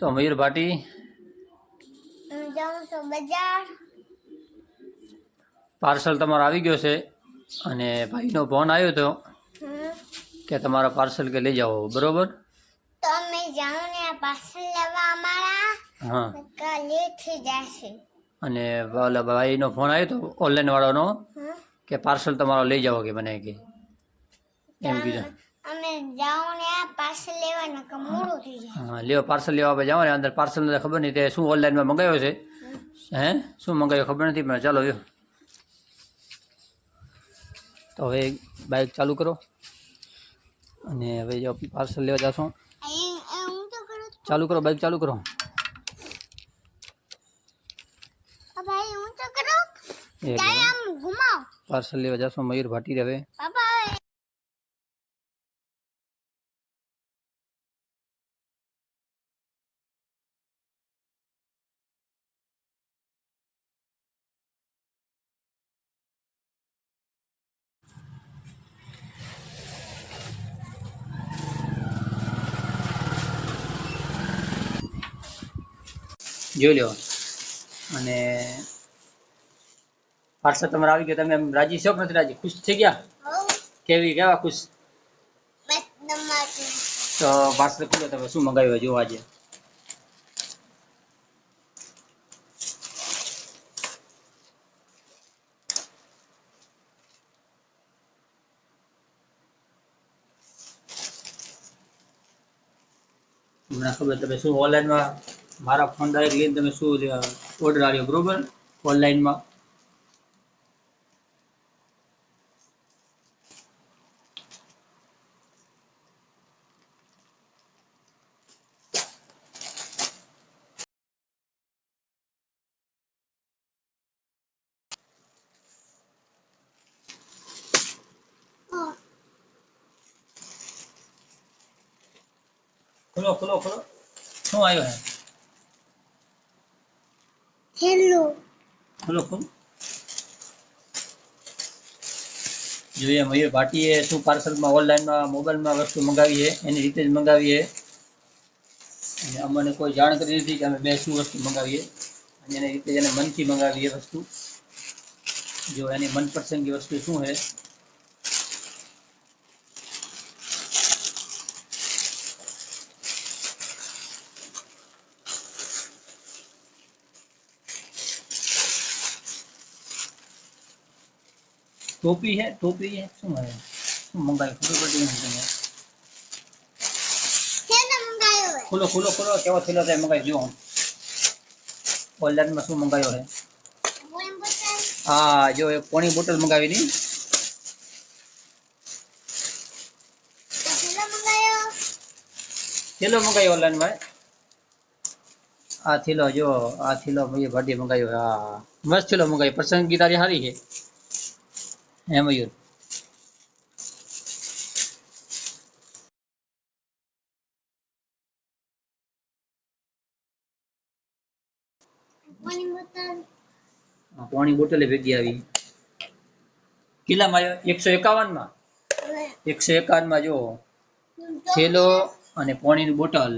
તો મયુર ભાટી? જાઉં છું બજાર. પાર્સલ તમારો આવી ગયો છે અને ભાઈનો ફોન આવ્યો હતો કે તમારા પાર્સલ કે લઈ જાઓ બરોબર? તો અમે જાઉં ને પાર્સલ લેવા અમારા. હા. લેટ થઈ જશે. અને ઓલા ભાઈનો ફોન આવ્યો હતો ઓનલાઈન વાળાનો કે પાર્સલ તમારો લઈ જાઓ કે મને કે. એમ કીધું. ને આ પાર્સલ લેવા નકર મોડું થઈ જાય. હા લ્યો પાર્સલ લેવા આપણે જાઓ ને અંદર પાર્સલ ખબર નહીં તે શું ઓનલાઈનમાં મંગાવ્યો છે? હે? શું મંગાવ્યો ખબર નથી પણ ચાલો લ્યો. તો હવે બાઇક ચાલુ કરો. અને હવે જો પાર્સલ લેવા જશો. ચાલુ કરો બાઇક ચાલુ કરો. પાર્સલ લેવા જશો મયુર ભાટી હવે પાપા હવે જોઈ લો અને પાર્સલ તમારે આવી ગયો. તમે રાજી છો નથી રાજી? ખુશ થઈ ગયા? કેવી કેવા ખુશ? તો પાર્સલ ખુલ્લો તમે શું મંગાવ્યું જોવા આજે? હમણાં ખબર તમે શું ઓનલાઈનમાં મારા ફોન ડાયરેક્ટ લઈને તમે શું ઓર્ડર આવ્યો બરોબર? ઓનલાઈનમાં હા ખોલો ખોલો ખોલો. શું આવ્યો હે? હેલો ખોલો ખોલો જોઈએ મયુર ભાટીએ શું પાર્સલમાં, ઓનલાઈનમાં, મોબાઈલમાં વસ્તુ મંગાવીએ, એની રીતે જ મંગાવીએ. અને અમને કોઈ જાણ કરી નથી કે અમે બે શું વસ્તુ મંગાવીએ. અને એની રીતે એને મનથી મંગાવીએ વસ્તુ. જો એની મનપસંદગી વસ્તુ શું છે ટોપી છે ટોપી છે શું છે શું મંગાવ્યું ખબર પડતી નથી તમને કેને મંગાયો હે ખુલ્લો ખુલ્લો ખુલ્લો કેવો થયેલો છે મંગાવી જો ઓનલાઈનમાં શું મંગાવ્યો છે બોલ બતાય હા જો એક પોણી બોટલ મંગાવી હતી તો હેલો મંગાયો થેલો મંગાવ્યો ઓનલાઈનમાં આ થેલો જો આ થેલો મયુર ભાટી મંગાવ્યો હા મસ્ત થેલો મંગાવ્યો પસંદગી તારી સારી છે હે મયુર પાણી બોટલે ભેગી આવી. કેટલામાં આવ્યો? એકસો એકાવનમાં? એકસો એકાવનમાં જો થેલો અને પાણીની બોટલ.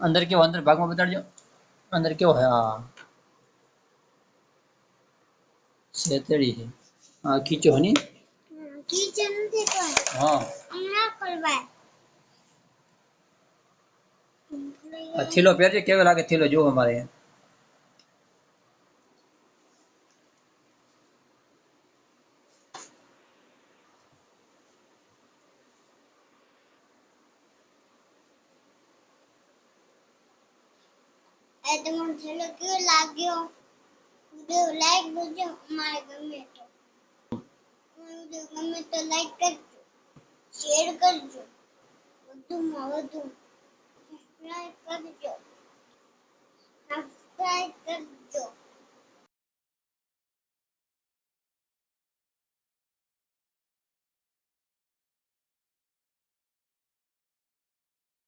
અંદર કેવો? અંદર ભાગમાં બતાડજો. અંદર કેવો? હે. હા છે. હા ખીચો હની? કિચન નથી કોઈ હા. હમણાં ખોલવાય આ થેલો પહેરજે કેવો લાગે થેલો જો અમારે. એ તમને છેલ્લો કેવો લાગ્યો? વિડિયો લાઈક કરજો, અમારે ગમે તો. વિડિયો ગમે તો લાઈક કરજો શેર કરજો, વધુમાં વધુ સબસ્ક્રાઇબ કરજો સબસ્ક્રાઇબ કરજો.